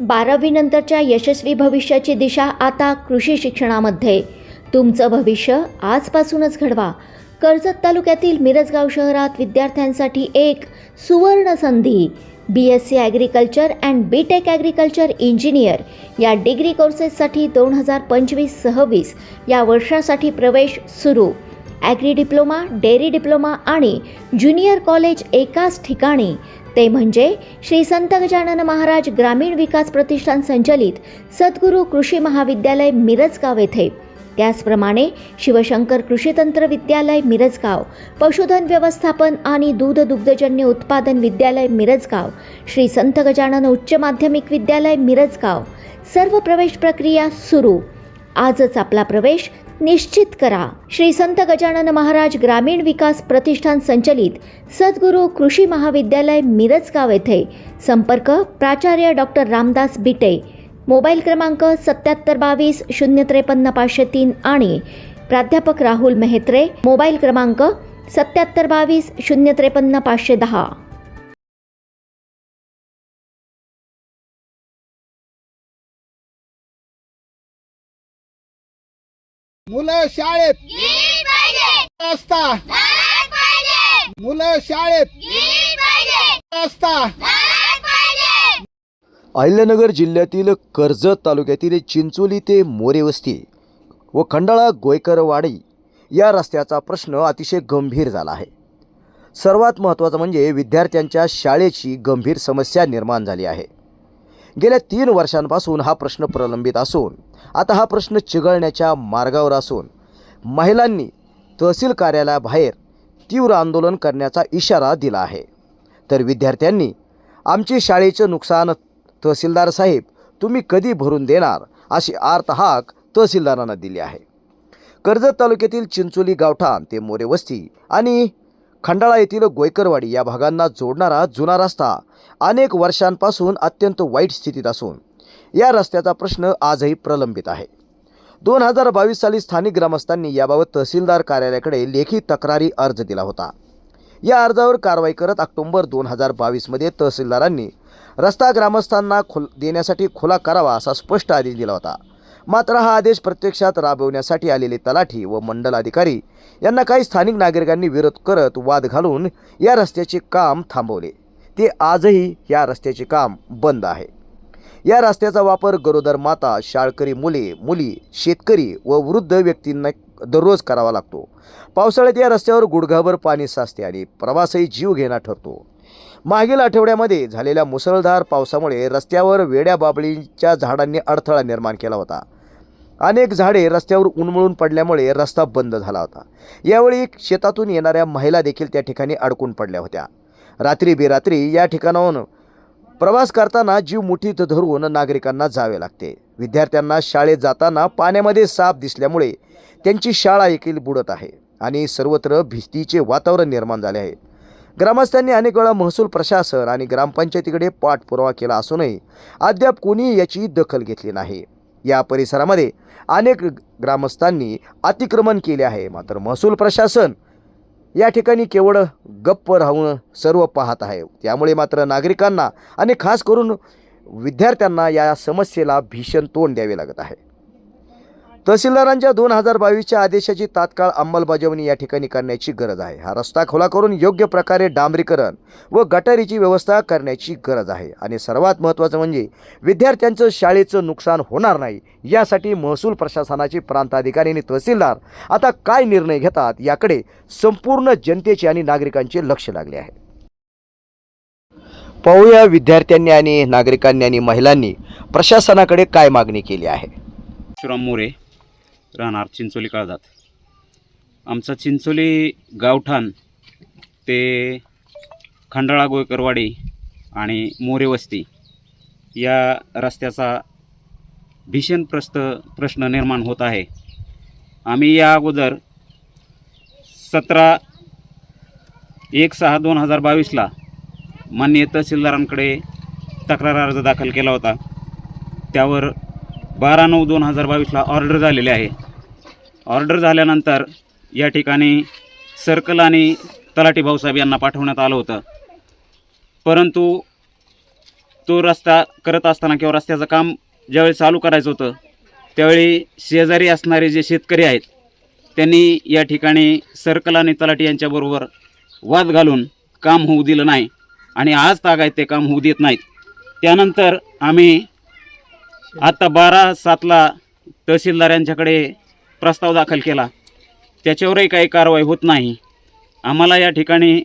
बारावीनंतरच्या यशस्वी भविष्याची दिशा आता कृषी शिक्षणामध्ये. तुमचं भविष्य आजपासूनच घडवा. कर्जत तालुक्यातील मिरजगाव शहरात विद्यार्थ्यांसाठी एक सुवर्ण संधी. B S C agriculture and B tech agriculture engineer या डिग्री कोर्सेससाठी दोन हजार पंचवीस सव्वीस या वर्षासाठी प्रवेश सुरू. ॲग्री डिप्लोमा डेअरी डिप्लोमा आणि ज्युनियर कॉलेज एकाच ठिकाणी. ते म्हणजे श्री संत गजानन महाराज ग्रामीण विकास प्रतिष्ठान संचलित सद्गुरू कृषी महाविद्यालय मिरजगाव येथे. त्याचप्रमाणे शिवशंकर कृषी तंत्र विद्यालय मिरजगाव पशुधन व्यवस्थापन आणि दूध दुग्धजन्य उत्पादन विद्यालय मिरजगाव श्री संत गजानन उच्च माध्यमिक विद्यालय मिरजगाव. सर्व प्रवेश प्रक्रिया सुरू. आजच आपला प्रवेश निश्चित करा. श्री संत गजानन महाराज ग्रामीण विकास प्रतिष्ठान संचलित सद्गुरू कृषी महाविद्यालय मिरजगाव येथे. संपर्क प्राचार्य डॉक्टर रामदास बिटे. मोबाईल क्रमांक सत्याहत्तर बावीस शून्य त्रेपन्न पाचशे तीन आणि प्राध्यापक राहुल मेहत्रे. मोबाईल क्रमांक सत्याहत्तर बावीस शून्य त्रेपन्न पाचशे दहा. मुलं शाळेत. मुलं शाळेत. पाहिजे. अहिल्यानगर जिल्ह्यातील कर्जत तालुक्यातील चिंचोली ते मोरेवस्ती व खंडाळा गोयकरवाडी या रस्त्याचा प्रश्न अतिशय गंभीर झाला आहे. सर्वात महत्त्वाचं म्हणजे विद्यार्थ्यांच्या शाळेची गंभीर समस्या निर्माण झाली आहे. गेल्या तीन वर्षांपासून हा प्रश्न प्रलंबित असून आता हा प्रश्न चिघळण्याच्या मार्गावर असून महिलांनी तहसील कार्यालयाबाहेर तीव्र आंदोलन करण्याचा इशारा दिला आहे. तर विद्यार्थ्यांनी आमचे शाळेचं नुकसान तहसीलदार साहेब तुम्ही कधी भरून देणार अशी आर्त हाक तहसीलदारांना दिली आहे. कर्जत तालुक्यातील चिंचोली गावठाण ते मोरेवस्ती आणि खंडाळा येथील गोयकरवाडी या भागांना जोडणारा जुना रस्ता अनेक वर्षांपासून अत्यंत वाईट स्थितीत असून या रस्त्याचा प्रश्न आजही प्रलंबित आहे. दोन हजार बावीस साली स्थानिक ग्रामस्थांनी याबाबत तहसीलदार कार्यालयाकडे लेखी तक्रारी अर्ज दिला होता. या अर्जावर कारवाई करत ऑक्टोबर दोन हजार बावीसमध्ये तहसीलदारांनी रस्ता ग्रामस्थांना खुल देण्यासाठी खुला करावा असा स्पष्ट आदेश दिला होता. मात्र हा आदेश प्रत्यक्षात राबवण्यासाठी आलेले तलाठी व मंडल अधिकारी यांना काही स्थानिक नागरिकांनी विरोध करत वाद घालून या रस्त्याचे काम थांबवले. ते आजही या रस्त्याचे काम बंद आहे. या रस्त्याचा वापर गरोदर माता शाळकरी मुले मुली शेतकरी व वृद्ध व्यक्तींना दररोज करावा लागतो. पावसाळ्यात या रस्त्यावर गुडघाभर पाणी साचते आणि प्रवासही जीव घेणा ठरतो. मागील आठवड्यामध्ये झालेल्या मुसळधार पावसामुळे रस्त्यावर वेड्या बाबळींच्या झाडांनी अडथळा निर्माण केला होता. अनेक झाडे रस्त्यावर उन्मळून पडल्यामुळे रस्ता बंद झाला होता. यावेळी शेतातून येणाऱ्या महिला देखील त्या ठिकाणी अडकून पडल्या होत्या. रात्री बेरात्री या ठिकाणाहून प्रवास करताना जीव मुठीत धरून नागरिकांना जावे लागते. विद्यार्थ्यांना शाळेत जाताना पाण्यामध्ये साप दिसल्यामुळे त्यांची शाळा देखील बुडत आहे आणि सर्वत्र भिस्तीचे वातावरण निर्माण झाले आहे. ग्रामस्थांनी अनेक वेळा महसूल प्रशासन आणि ग्रामपंचायतीकडे पाठपुरावा केला असूनही अद्याप कोणी याची दखल घेतली नाही. या परिसरामध्ये अनेक ग्रामस्थांनी अतिक्रमण केले आहे. मात्र महसूल प्रशासन या ठिकाणी केवळ गप्प राहून सर्व पाहत आहे. त्यामुळे मात्र नागरिकांना आणि खास करून विद्यार्थ्यांना या समस्येला भीषण तोंड द्यावे लागत आहे. तहसीलदारांच्या दोन हजार बावीसच्या आदेशाची तात्काळ अंमलबजावणी या ठिकाणी करण्याची गरज आहे. हा रस्ता खुला करून योग्य प्रकारे डांबरीकरण व गटारीची व्यवस्था करण्याची गरज आहे. आणि सर्वात महत्त्वाचं म्हणजे विद्यार्थ्यांचं शाळेचं नुकसान होणार नाही यासाठी महसूल प्रशासनाचे प्रांताधिकारी आणि तहसीलदार आता काय निर्णय घेतात याकडे संपूर्ण जनतेचे आणि नागरिकांचे लक्ष लागले आहे. पाहूया विद्यार्थ्यांनी आणि नागरिकांनी आणि महिलांनी प्रशासनाकडे काय मागणी केली आहे. शिवराम मोरे राहणार चिंचोली काळजात. आमचा चिंचोली गावठाण ते खंडाळा गोयकरवाडी आणि मोरे वस्ती या रस्त्याचा भीषण प्रस्त प्रश्न निर्माण होत आहे. आम्ही या अगोदर सतरा एक सहा दोन हजार बावीसला माननीय तहसीलदारांकडे तक्रार अर्ज दाखल केला होता. त्यावर बारा नऊ दोन हजार बावीसला ऑर्डर झालेले आहे. ऑर्डर झाल्यानंतर या ठिकाणी सर्कल आणि तलाठी भाऊसाहेब यांना पाठवण्यात आलं होतं. परंतु तो रस्ता करत असताना किंवा रस्त्याचं काम ज्यावेळी चालू करायचं होतं त्यावेळी शेजारी असणारे जे शेतकरी आहेत त्यांनी या ठिकाणी सर्कल आणि तलाठी यांच्याबरोबर वाद घालून काम होऊ दिलं नाही आणि आज ताग आहेत ते काम होऊ देत नाहीत. त्यानंतर आम्ही आत्ता बारा सातला तहसीलदार यांच्याकडे प्रस्ताव दाखल केला. त्याच्यावरही काही कारवाई होत नाही. आम्हाला या ठिकाणी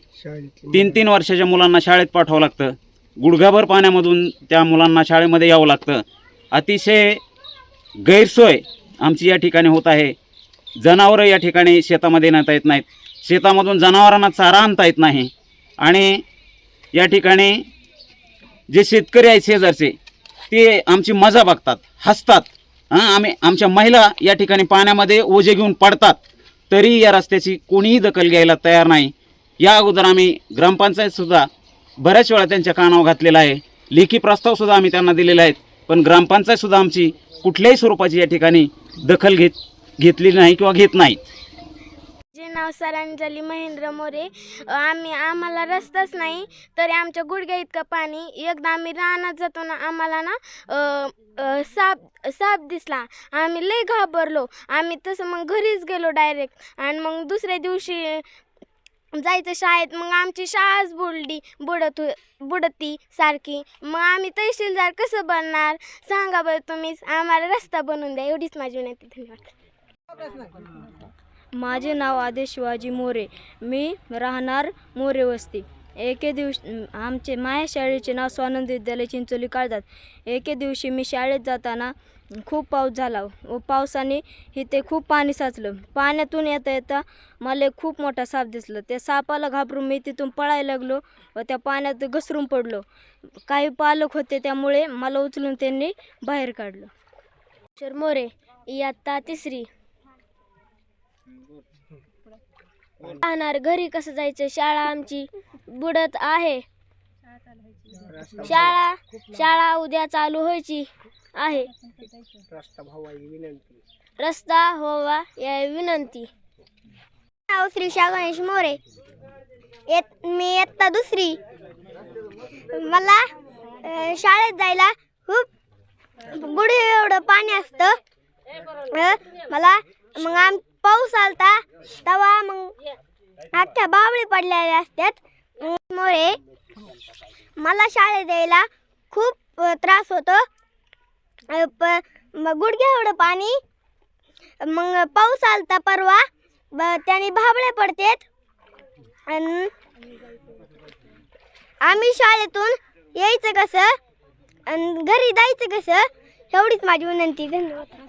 तीन तीन वर्षाच्या मुलांना शाळेत पाठवावं लागतं. गुडघाभर पाण्यामधून त्या मुलांना शाळेमध्ये यावं लागतं. अतिशय गैरसोय आमची या ठिकाणी होत आहे. जनावरं या ठिकाणी शेतामध्ये नेता येत नाहीत. शेतामधून जनावरांना चारा आणता येत नाही. आणि या ठिकाणी जे शेतकरी आहेत शेजारचे ते आमची मजा बघतात हसतात. हां आम्ही आमच्या महिला या ठिकाणी पाण्यामध्ये ओझे घेऊन पडतात. तरी या रस्त्याची कोणीही दखल घ्यायला तयार नाही. या अगोदर आम्ही ग्रामपंचायतसुद्धा बऱ्याच वेळा त्यांच्या कानावर घातलेला आहे. लेखी प्रस्तावसुद्धा आम्ही त्यांना दिलेले आहेत पण ग्रामपंचायतसुद्धा आमची कुठल्याही स्वरूपाची या ठिकाणी दखल घेत घेतलेली नाही किंवा घेत नाही. नाव सरांजली महेंद्र मोरे. आम्ही आम्हाला रस्ताच नाही तरी आमच्या गुडघ्या इतकं पाणी. एकदा आम्ही रानात जातो ना आम्हाला ना साप साप दिसला. आम्ही लय घाबरलो. आम्ही तसं मग घरीच गेलो डायरेक्ट आणि मग दुसऱ्या दिवशी जायचं शाळेत मग आमची शाळाच बुडली बुडत बुडती सारखी. मग आम्ही तहसीलदार कसं बनणार? सांगा बरं तुम्हीच. आम्हाला रस्ता बनवून द्या. एवढीच माझी विनंती. धन्यवाद. माझे नाव आदेश शिवाजी मोरे. मी राहणार मोरे वस्ती. एके दिवस आमचे माझ्या शाळेचे नाव स्वानंद विद्यालय चिंचोली काढतात एके दिवशी मी शाळेत जाताना खूप पाऊस झाला. व पावसाने इथे खूप पाणी साचलं. पाण्यातून येता येता मला खूप मोठा साप दिसला. त्या सापाला घाबरून मी तिथून पळायला लागलो व त्या पाण्यात घसरून पडलो. काही पालक होते त्यामुळे मला उचलून त्यांनी बाहेर काढलं. शर मोरे इयत्ता तिसरी. राहणार घरी कसं जायचं? शाळा आमची बुडत आहे. शाळा शाळा उद्या चालू व्हायची आहे. रस्ता होवा या विनंती. नाव श्रीषा गणेश मोरे. येत मी इयत्ता दुसरी. मला अ, शाळेत जायला खूप गुढी एवढं पाणी असतं. अ, मला मग आम पाऊस आलता तेव्हा मग अख्ख्या बावळी पडलेल्या असतात मुळे मोरे मला शाळेत यायला खूप त्रास होतो. प गुडघ्या एवढं पाणी. मग पाऊस आलता परवा ब त्याने भाबळे पडतेत. आणि आम्ही शाळेतून यायचं कसं? आणि घरी जायचं कसं? एवढीच माझी विनंती. धन्यवाद.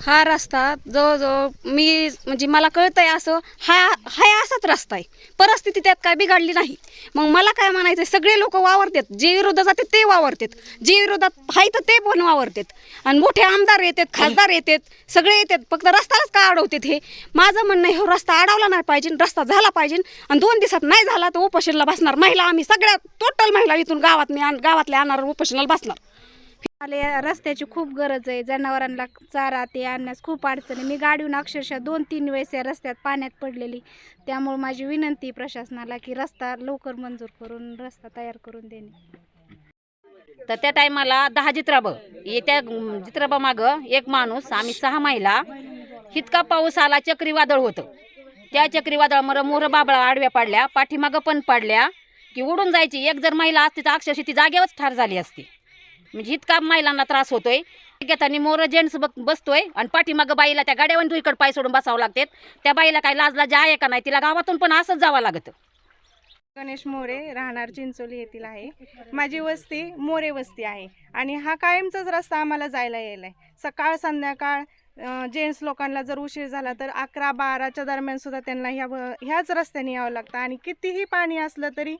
हा रस्ता जवळजवळ मी म्हणजे मला कळतं आहे असं हा हा असाच रस्ता आहे. परिस्थिती त्यात काय बिघडली नाही. मग मला काय म्हणायचं आहे सगळे लोक वावरतात. जे विरोधात जातात ते वावरतात. जे विरोधात आहे तर ते पण वावरतात. आणि मोठे आमदार येतात खासदार येतात सगळे येतात. फक्त रस्ताच का अडवतात हे? माझं म्हणणं आहे, हो रस्ता अडवला नाही पाहिजे रस्ता झाला पाहिजे. आणि दोन दिवसात नाही झाला तर उपोषणला बसणार. महिला आम्ही सगळ्या टोटल महिला इथून गावात मी गावातल्या आणणार उपोषणाला बसणार. मला या रस्त्याची खूप गरज आहे. जनावरांना चारा ते आणण्यास खूप अडचण आहे. मी गाडीहून अक्षरशः दोन तीन वेळेस या रस्त्यात पाण्यात पडलेली. त्यामुळे माझी विनंती प्रशासनाला की रस्ता लवकर मंजूर करून रस्ता तयार करून देणे. तर त्या टायमाला दहा जित्राबं. येत्या जित्राबा मागं एक माणूस आम्ही सहा महिला इतका पाऊस आला चक्रीवादळ होतं. त्या चक्रीवादळामुळे मोर बाबळा आडव्या पाडल्या पाठीमागं पण पाडल्या की उडून जायची. एक जर महिला असती तर अक्षरशः ती जागेवरच ठार झाली असती. म्हणजे इतका महिलांना त्रास होतोय. घेताना मोर जेंट्स बसतोय आणि पाठीमागं बाईला त्या गाड्यावर इकडे पाय सोडून बसावं लागते त्या बाईला काही लाजला लाज आहे का नाही तिला गावातून पण असंच जावं लागतं. गणेश मोरे राहणार चिंचोली येथील आहे. माझी वस्ती मोरे वस्ती आहे. आणि हा कायमचाच रस्ता आम्हाला जायला यायला आहे सकाळ संध्याकाळ जेंट्स लोकांना जर उशीर झाला तर अकरा बाराच्या दरम्यान सुद्धा त्यांना ह्या ह्याच रस्त्याने यावं लागतं. आणि कितीही पाणी असलं तरी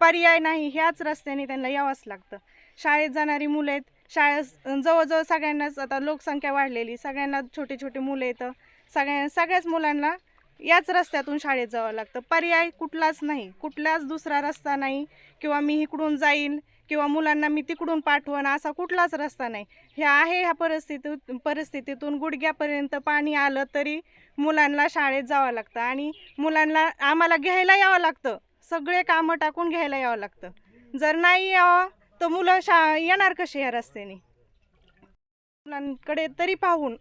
पर्याय नाही ह्याच रस्त्याने त्यांना यावंच लागतं. शाळेत जाणारी मुलं आहेत. शाळा जवळजवळ सगळ्यांनाच आता लोकसंख्या वाढलेली सगळ्यांना छोटे छोटे मुलं येतं. सगळ्या सगळ्याच मुलांना याच रस्त्यातून शाळेत जावं लागतं. पर्याय कुठलाच नाही. कुठलाच दुसरा रस्ता नाही किंवा मी इकडून जाईन किंवा मुलांना मी तिकडून पाठवण असा कुठलाच रस्ता नाही. हे आहे ह्या परिस्थितीत परिस्थितीतून गुडघ्यापर्यंत पाणी आलं तरी मुलांना शाळेत जावं लागतं आणि मुलांना आम्हाला घ्यायला यावं लागतं. सगळे कामं टाकून घ्यायला यावं लागतं. जर नाही यावं तर मुलं शा येणार कसे या रस्त्याने? मुलांकडे तरी पाहून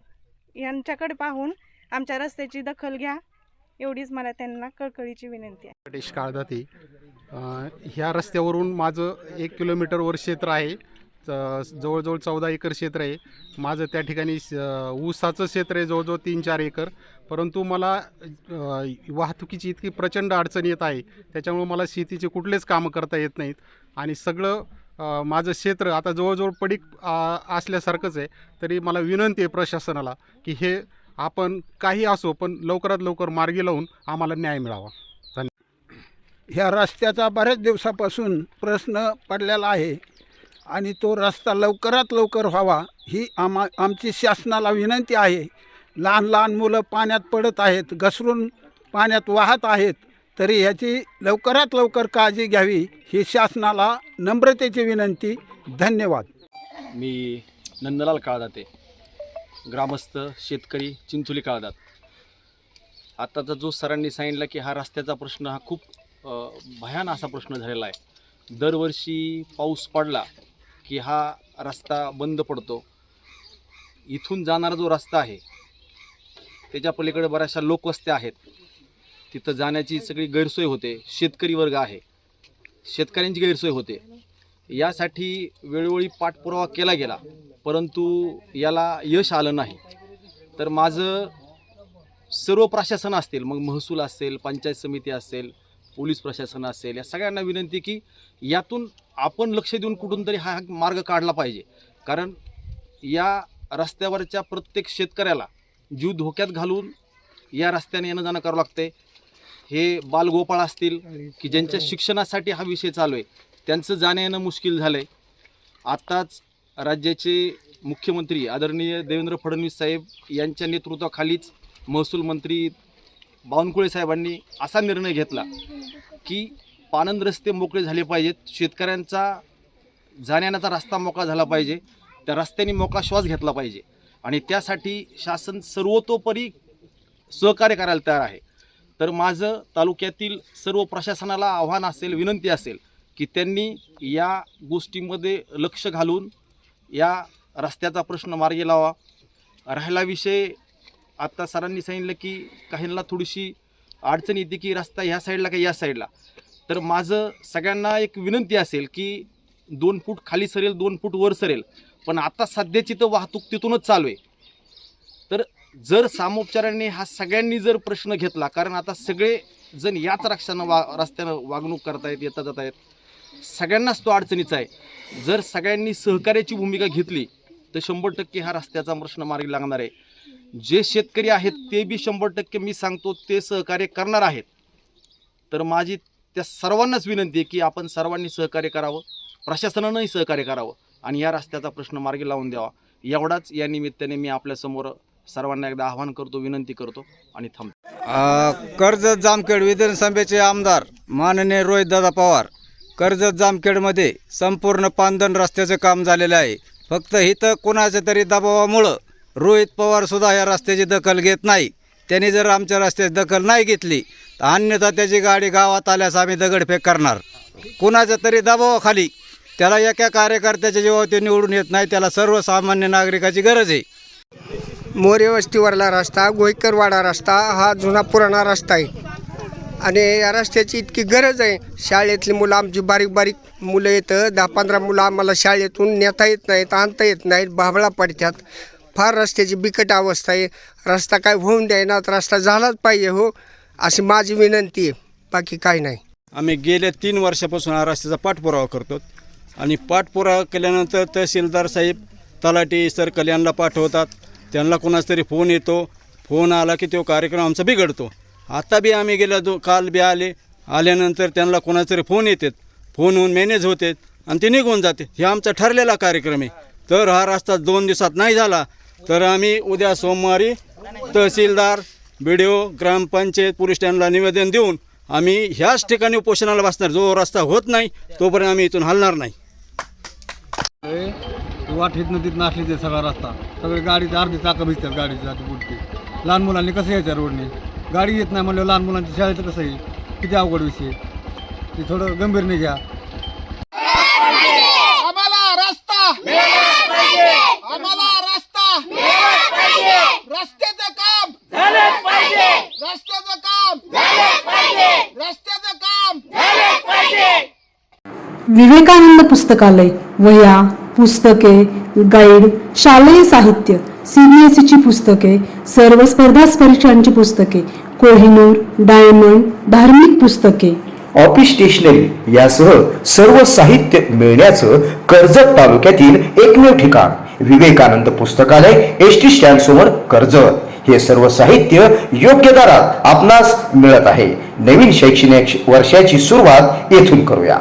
यांच्याकडे पाहून आमच्या रस्त्याची दखल घ्या एवढीच मला त्यांना कळकळीची विनंती आहे. गणेश काळदाती ह्या रस्त्यावरून माझं एक किलोमीटरवर क्षेत्र आहे. जवळजवळ चौदा एकर क्षेत्र आहे. माझं त्या ठिकाणी स- ऊसाचं क्षेत्र आहे जवळजवळ तीन चार एकर. परंतु मला वाहतुकीची इतकी प्रचंड अडचण येत आहे. त्याच्यामुळे मला शेतीचे कुठलेच कामं करता येत नाहीत. आणि सगळं माझं क्षेत्र आता जवळजवळ पडीक असल्यासारखंच आहे. तरी मला विनंती आहे प्रशासनाला की हे आपण काही असो पण लवकरात लवकर मार्गी लावून आम्हाला न्याय मिळावा. ह्या रस्त्याचा बऱ्याच दिवसापासून प्रश्न पडलेला आहे आणि तो रस्ता लवकरात लवकर व्हावा ही आमा आमची शासनाला विनंती आहे. लहान लहान मुलं पाण्यात पडत आहेत घसरून पाण्यात वाहत आहेत. तरी ह्याची लवकरात लवकर काळजी घ्यावी ही शासनाला नम्रतेची विनंती. धन्यवाद. मी नंदलाल काळदाते ग्रामस्थ शेतकरी चिंचोली काळदात. आत्ताचा जो सरांनी सांगितलं की हा रस्त्याचा प्रश्न हा खूप भयान असा प्रश्न झालेला आहे. दरवर्षी पाऊस पडला की हा रस्ता बंद पडतो. इथून जाणारा जो रस्ता आहे त्याच्या पलीकडे बऱ्याचशा लोकवस्त्या आहेत. तिथं जाण्याची सगळी गैरसोय होते. शेतकरी वर्ग आहे. शेतकऱ्यांची गैरसोय होते. यासाठी वेळोवेळी पाठपुरावा केला गेला. परंतु याला यश आलं नाही. तर माझं सर्व प्रशासन असतील मग महसूल असेल पंचायत समिती असेल पोलीस प्रशासन असेल या सगळ्यांना विनंती की यातून आपण लक्ष देऊन कुठून तरी हा मार्ग काढला पाहिजे. कारण या रस्त्यावरच्या प्रत्येक शेतकऱ्याला जीव धोक्यात घालून या रस्त्याने येणं जाणं करावं लागते हे बालगोपाळ असतील की ज्यांच्या शिक्षणासाठी हा विषय चालू आहे त्यांचं जाणं येणं मुश्किल झालं आहे आत्ताच राज्याचे मुख्यमंत्री आदरणीय देवेंद्र फडणवीस साहेब यांच्या नेतृत्वाखालीच महसूल मंत्री बावनकुळे साहेबांनी असा निर्णय घेतला की पाणंद रस्ते मोकळे झाले पाहिजेत शेतकऱ्यांचा जाण्याचा रस्ता मोकळा झाला पाहिजे त्या रस्त्याने मोकळा श्वास घेतला पाहिजे आणि त्यासाठी शासन सर्वतोपरी सहकार्य करायला तयार आहे. तर माझं तालुक्यातील सर्व प्रशासनाला आव्हान असेल विनंती असेल की त्यांनी या गोष्टीमध्ये लक्ष घालून या रस्त्याचा प्रश्न मार्गी लावा. राहिला विषय आत्ता सरांनी सांगितलं की काहींना थोडीशी अडचण येते की रस्ता ह्या साईडला का या साईडला. तर माझं सगळ्यांना एक विनंती असेल की दोन फूट खाली सरेल दोन फूट वर सरेल. पण आता सध्याची तर वाहतूक तिथूनच चालू आहे. तर जर सामोपचारांनी हा सगळ्यांनी जर प्रश्न घेतला कारण आता सगळे जण याच रक्षानं वा रस्त्यानं वागणूक करतायत येता जात आहेत सगळ्यांनाच तो अडचणीचा आहे. जर सगळ्यांनी सहकार्याची भूमिका घेतली तर शंभर टक्के हा रस्त्याचा प्रश्न मार्गी लागणार आहे. जे शेतकरी आहेत ते बी शंभर टक्के मी सांगतो ते सहकार्य करणार आहेत. तर माझी त्या सर्वांनाच विनंती आहे की आपण सर्वांनी सहकार्य करावं प्रशासनानंही सहकार्य करावं आणि या रस्त्याचा प्रश्न मार्गी लावून द्यावा. एवढाच या निमित्ताने मी आपल्यासमोर सर्वांना एकदा आवाहन करतो विनंती करतो आणि थांबतो. कर्जत जामखेड विधानसभेचे आमदार माननीय रोहितदादा पवार कर्जत जामखेडमध्ये संपूर्ण पांदन रस्त्याचं काम झालेलं आहे. फक्त इथं कोणाच्या तरी दबावामुळं रोहित पवारसुद्धा या रस्त्याची दखल घेत नाही. त्यांनी जर आमच्या रस्त्याची दखल नाही घेतली तर अन्यथा त्याची गाडी गावात आल्यास आम्ही दगडफेक करणार. कुणाच्या तरी दबावाखाली त्याला एका कार्यकर्त्याच्या जेव्हा ते निवडून येत नाही त्याला सर्वसामान्य नागरिकाची गरज आहे. मोरे वस्तीवरला रस्ता गोयकरवाडा रस्ता हा जुना पुराणा रस्ता आहे. आणि या रस्त्याची इतकी गरज आहे शाळेतली मुलं आमची बारीक बारीक मुलं येतं दहा पंधरा मुलं आम्हाला शाळेतून नेता येत नाहीत आणता येत नाहीत भाबळा पडतात. फार रस्त्याची बिकट अवस्था आहे. रस्ता काय होऊन द्यायना रस्ता झालाच पाहिजे हो अशी माझी विनंती आहे. बाकी काही नाही. आम्ही गेल्या तीन वर्षापासून हा रस्त्याचा पाठपुरावा करतो आणि पाठपुरावा केल्यानंतर तहसीलदार साहेब तलाठी सर्कल यांना पाठवतात. त्यांना कोणाचा तरी फोन येतो फोन आला की तो कार्यक्रम आमचा बिघडतो. आता बी आम्ही गेल्या दो काल बी आले आल्यानंतर त्यांना कोणाचा तरी फोन येतात. फोनहून मॅनेज होते आणि ते निघून जाते. हे आमचा ठरलेला कार्यक्रम आहे. तर हा रस्ता दोन दिवसात नाही झाला. तर आम्ही उद्या सोमवारी तहसीलदार बी डी ओ ग्रामपंचायत पोलीस स्टँडला निवेदन देऊन आम्ही ह्याच ठिकाणी उपोषणाला बसणार. जो रस्ता होत नाही तोपर्यंत आम्ही इथून हलणार नाही. वाटेत नदीत नासली ते सगळा रस्ता. सगळे गाडीचे अर्धी चाकं भिजतात गाडीची जाती बुडते लहान मुलांनी कसं यायचं रोडने? गाडी येत नाही म्हणल्यावर लहान मुलांच्या शाळेचं कसं येईल किती अवघड विषय. ते थोडं गंभीरने घ्या. आम्हाला रस्ता. आम्हाला रस्ता. विवेकानंद पुस्तकालय वया पुस्तके गाईड शालेय साहित्य सीबीएसईची पुस्तके सर्व स्पर्धा परीक्षांची पुस्तके कोहिनूर डायमंड धार्मिक पुस्तके. ऑफिस स्टेशनरी यासह सर्व साहित्य मिळण्याचं कर्जत तालुक्यातील एकमेव ठिकाण विवेकानंद पुस्तकालय एस टी स्टँड समोर कर्जत हे सर्व साहित्य योग्य दरात आपणास मिळत आहे. नवीन शैक्षणिक वर्षाची सुरुवात येथून करूया.